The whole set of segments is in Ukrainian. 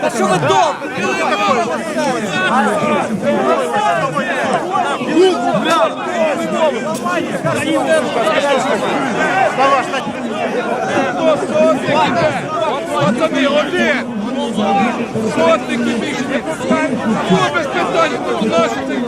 Та що ви довго? Пацани, один! Сотники бігти! Хто без наші. носити?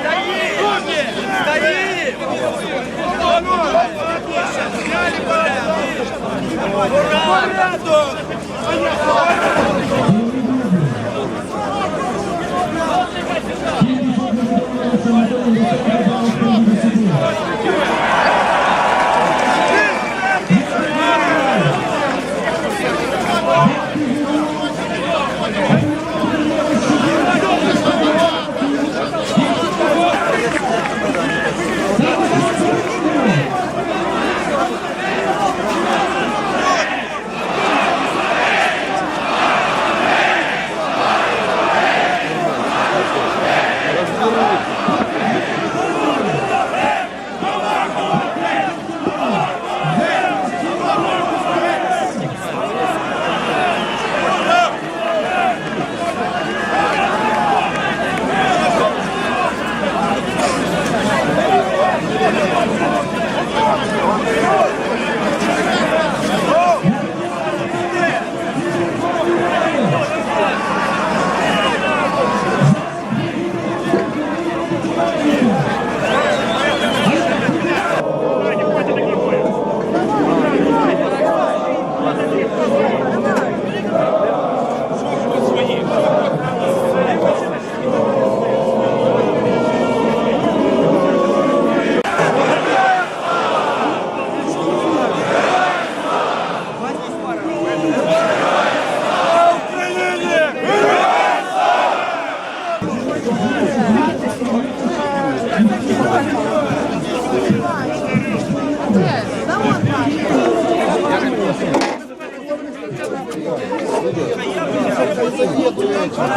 Стоїть! Стоїть!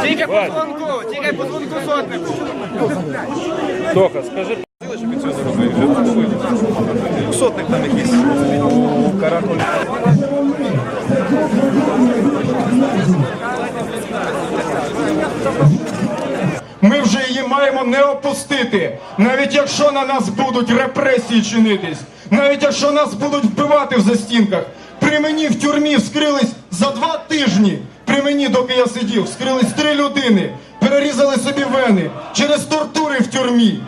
Тільки по дзвонку, тільки по дзвонку сотнику. Тоха, скажи. Сотник там якийсь каракуль. Ми вже її маємо не опустити, навіть якщо на нас будуть репресії чинитись, навіть якщо нас будуть вбивати в застінках. При мені в тюрмі вскрились за два тижні. При мені, доки я сидів, вскрились три людини, перерізали собі вени через тортури в тюрмі.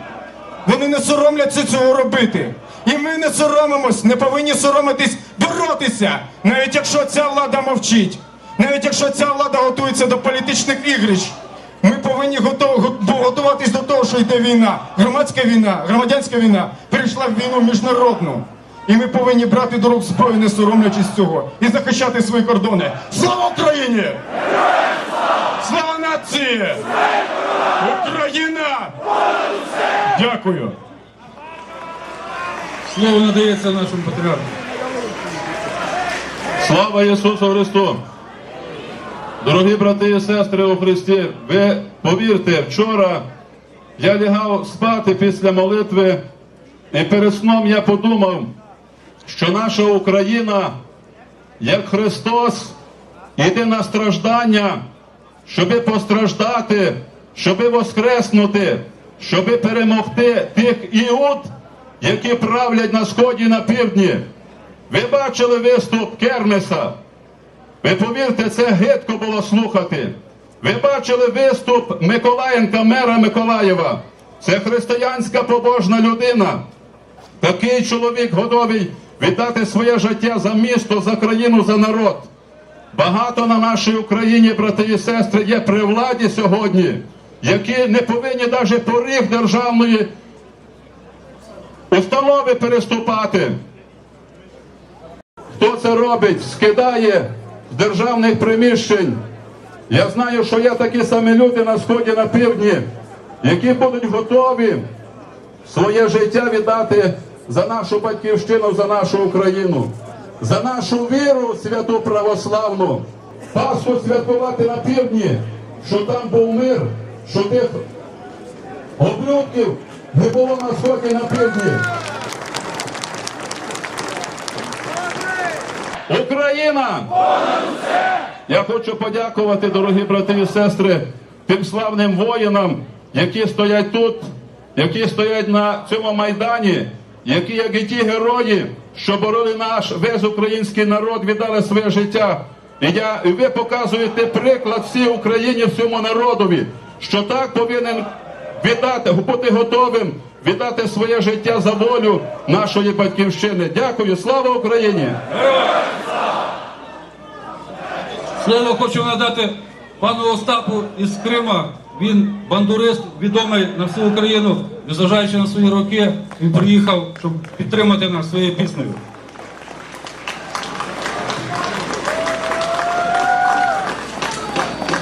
Вони не соромляться цього робити. І ми не соромимось, не повинні соромитись боротися, навіть якщо ця влада мовчить, навіть якщо ця влада готується до політичних ігрищ. Ми повинні готуватись до того, що йде війна. Громадська війна, громадянська війна перейшла в війну міжнародну. І ми повинні брати до рук зброю, не соромлячись цього, і захищати свої кордони. Слава Україні! Слава нації! Україна! Дякую. Слово надається нашому патріарху. Слава Ісусу Христу! Дорогі брати і сестри у Христі, ви повірте, вчора я лягав спати після молитви, і перед сном я подумав, що наша Україна, як Христос, йде на страждання, щоби постраждати, щоби воскреснути, щоби перемогти тих іуд, які правлять на сході на півдні. Ви бачили виступ Кернеса. Ви повірте, це гидко було слухати. Ви бачили виступ Миколаєнка, мера Миколаєва. Це християнська побожна людина. Такий чоловік готовий віддати своє життя за місто, за країну, за народ. Багато на нашій Україні, брати і сестри, є при владі сьогодні, які не повинні навіть поріг державної установи переступати. Хто це робить? Скидає з державних приміщень. Я знаю, що є такі самі люди на сході, на півдні, які будуть готові своє життя віддати за нашу батьківщину, за нашу Україну, за нашу віру святу православну. Пасху святкувати на півдні, що там був мир, що тих облюдків не було на сході на півдні. Україна! Я хочу подякувати, дорогі брати і сестри, тим славним воїнам, які стоять тут, які стоять на цьому майдані, які, як і ті герої, що борoli наш весь український народ, віддали своє життя. І, я, і ви показуєте приклад всій Україні, всьому народові, що так повинен віддати, бути готовим віддати своє життя за волю нашої батьківщини. Дякую, слава Україні! Слово хочу надати пану Остапу із Крима. Він бандурист, відомий на всю Україну, незважаючи на свої роки, він приїхав, щоб підтримати нас своєю піснею.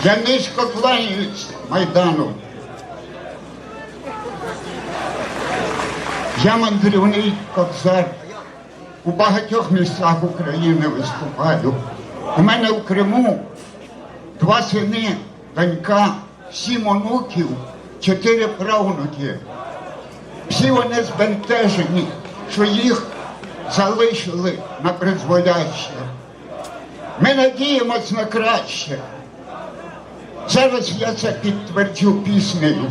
Я низько кланяюсь Майдану. Я мандрівний кобзар. У багатьох містах України виступаю. У мене в Криму два сини, донька, сім онуків, чотири правнуки. Всі вони збентежені, що їх залишили на призволяще. Ми надіємось на краще. Зараз я це підтверджу піснею.